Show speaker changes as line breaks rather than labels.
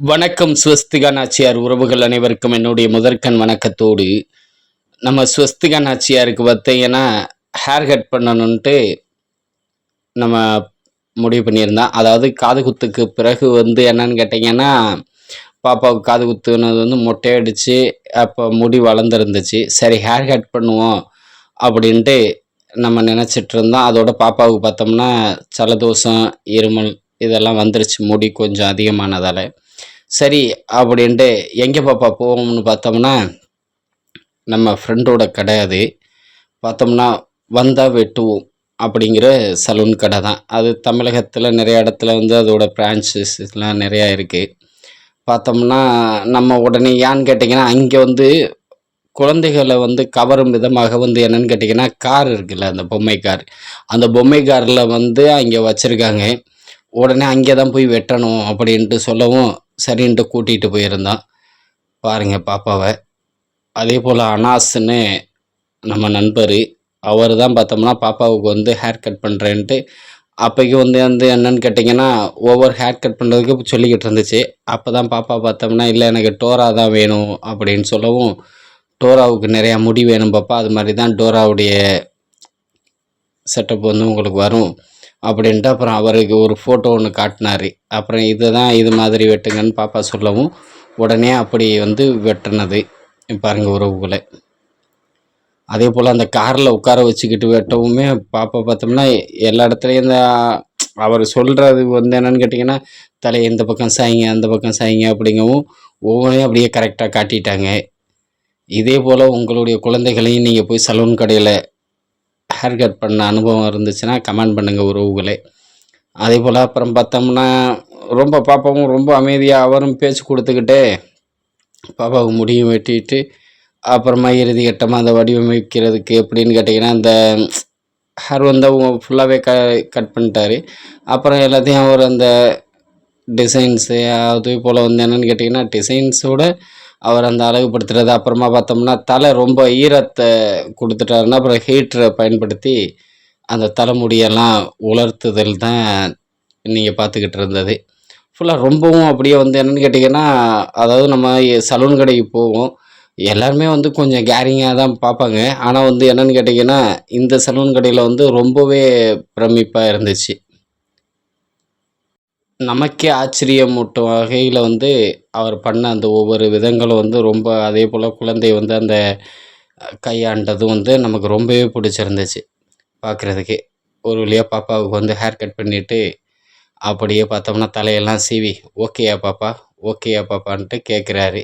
வணக்கம் ஸ்வஸ்திகா நாச்சியார் உறவுகள் அனைவருக்கும் என்னுடைய முதற்கண் வணக்கத்தோடு. நம்ம ஸ்வஸ்திகா நாச்சியாருக்கு பார்த்தீங்கன்னா ஹேர் கட் பண்ணணுன்ட்டு நம்ம முடிவு பண்ணியிருந்தோம். அதாவது காது குத்துக்கு பிறகு வந்து என்னன்னு கேட்டிங்கன்னா பாப்பாவுக்கு காது குத்துனது வந்து மொட்டை அடித்து அப்போ முடி வளர்ந்துருந்துச்சு. சரி ஹேர் கட் பண்ணுவோம் அப்படின்ட்டு நம்ம நினச்சிட்டு இருந்தோம். அதோட பாப்பாவுக்கு பார்த்தோம்னா ஜலதோஷம் இருமல் இதெல்லாம் வந்துருச்சு. முடி கொஞ்சம் அதிகமானதால். சரி அப்படின்ட்டு எங்கே பாப்பா போவோம்னு பார்த்தோம்னா நம்ம ஃப்ரெண்டோட கடை அது. பார்த்தோம்னா வந்தால் வெட்டுவோம் அப்படிங்கிற சலூன் கடை தான். அது தமிழகத்தில் நிறைய இடத்துல வந்து அதோட பிரான்ச்சஸ்லாம் நிறையா இருக்குது பார்த்தோம்னா நம்ம உடனே ஏன்னு கேட்டிங்கன்னா அங்கே வந்து குழந்தைகளை வந்து கவரும் விதமாக வந்து என்னன்னு கேட்டிங்கன்னா கார் இருக்குல்ல அந்த பொம்மை கார். அந்த பொம்மை காரில் வந்து அங்கே வச்சுருக்காங்க. உடனே அங்கே தான் போய் வெட்டணும் அப்படின்ட்டு சொல்லவும் சரின்ட்டு கூட்டிகிட்டு போயிருந்தான். பாருங்கள் பாப்பாவை. அதே போல் அனாஸ்ன்னு நம்ம நண்பர் அவர் தான் பார்த்தோம்னா பாப்பாவுக்கு வந்து ஹேர் கட் பண்ணுறேன்ட்டு அப்போக்கு வந்து வந்து என்னன்னு கேட்டிங்கன்னா ஒவ்வொரு ஹேர் கட் பண்ணுறதுக்கு சொல்லிக்கிட்டு இருந்துச்சு. அப்போ தான் பாப்பா பார்த்தோம்னா இல்லை எனக்கு டோரா தான் வேணும் அப்படின்னு சொல்லவும் டோராவுக்கு நிறையா முடி வேணும் பாப்பா அது மாதிரி தான் டோராவுடைய செட்டப் வந்து உங்களுக்கு வரும். அப்படின்ட்டு அப்புறம் அவருக்கு ஒரு ஃபோட்டோ ஒன்று காட்டினாரு. அப்புறம் இதை தான் இது மாதிரி வெட்டுங்கன்னு பாப்பா சொல்லவும் உடனே அப்படி வந்து வெட்டினது. பாருங்கள் உறவுகளை. அதே போல் அந்த காரில் உட்கார வச்சுக்கிட்டு வெட்டவுமே பாப்பா பார்த்தோம்னா எல்லா இடத்துலையும் இந்த அவர் சொல்கிறது வந்து என்னன்னு கேட்டிங்கன்னா தலையை இந்த பக்கம் சாய்ங்க அந்த பக்கம் சாய்ங்க அப்படிங்கவும் ஒவ்வொன்றையும் அப்படியே கரெக்டாக காட்டிட்டாங்க. இதே போல் உங்களுடைய குழந்தைகளையும் நீங்கள் போய் சலூன் கடையில் ஹேர் கட் பண்ண அனுபவம் இருந்துச்சுன்னா கமெண்ட் பண்ணுங்கள் உறவுகளே. அதே போல் அப்புறம் பார்த்தோம்னா ரொம்ப பாப்பாவும் ரொம்ப அமைதியாக அவரும் பேச்சு கொடுத்துக்கிட்டே பாப்பாவுக்கு முடியும் வெட்டிட்டு அப்புறமா இறுதி கட்டமாக அந்த வடிவமைக்கிறதுக்கு எப்படின்னு கேட்டிங்கன்னா அந்த ஹேர் வந்து ஃபுல்லாகவே க கட் பண்ணிட்டாரு. அப்புறம் எல்லாத்தையும் அவர் அந்த டிசைன்ஸு அதே போல் வந்து என்னென்னு கேட்டிங்கன்னா டிசைன்ஸோட அவர் அந்த அழகுபடுத்துறது அப்புறமா பார்த்தோம்னா தலை ரொம்ப ஈரத்தை கொடுத்துட்டாருன்னா அப்புறம் ஹீட்டரை பயன்படுத்தி அந்த தலைமுடியெல்லாம் உலர்த்துதல் தான் நீங்கள் பார்த்துக்கிட்டு இருந்தது. ஃபுல்லாக ரொம்பவும் அப்படியே வந்து என்னென்னு கேட்டிங்கன்னா அதாவது நம்ம சலூன் கடைக்கு போவோம். எல்லாருமே வந்து கொஞ்சம் கேரிங்காக தான் பார்ப்பாங்க. ஆனால் வந்து என்னென்னு கேட்டிங்கன்னா இந்த சலூன் கடையில் வந்து ரொம்பவே பிரமிப்பாக இருந்துச்சு. நமக்கே ஆச்சரியமூட்டும் வகையில் வந்து அவர் பண்ண அந்த ஒவ்வொரு விதங்களும் வந்து ரொம்ப அதே போல் குழந்தை வந்து அந்த கையாண்டதும் வந்து நமக்கு ரொம்பவே பிடிச்சிருந்துச்சு பார்க்குறதுக்கே ஒரு வழியாக பாப்பாவுக்கு வந்து ஹேர் கட் பண்ணிவிட்டு அப்படியே பார்த்தோம்னா தலையெல்லாம் சீவி ஓகேயா பாப்பா ஓகேயா பாப்பான்ட்டு கேட்குறாரு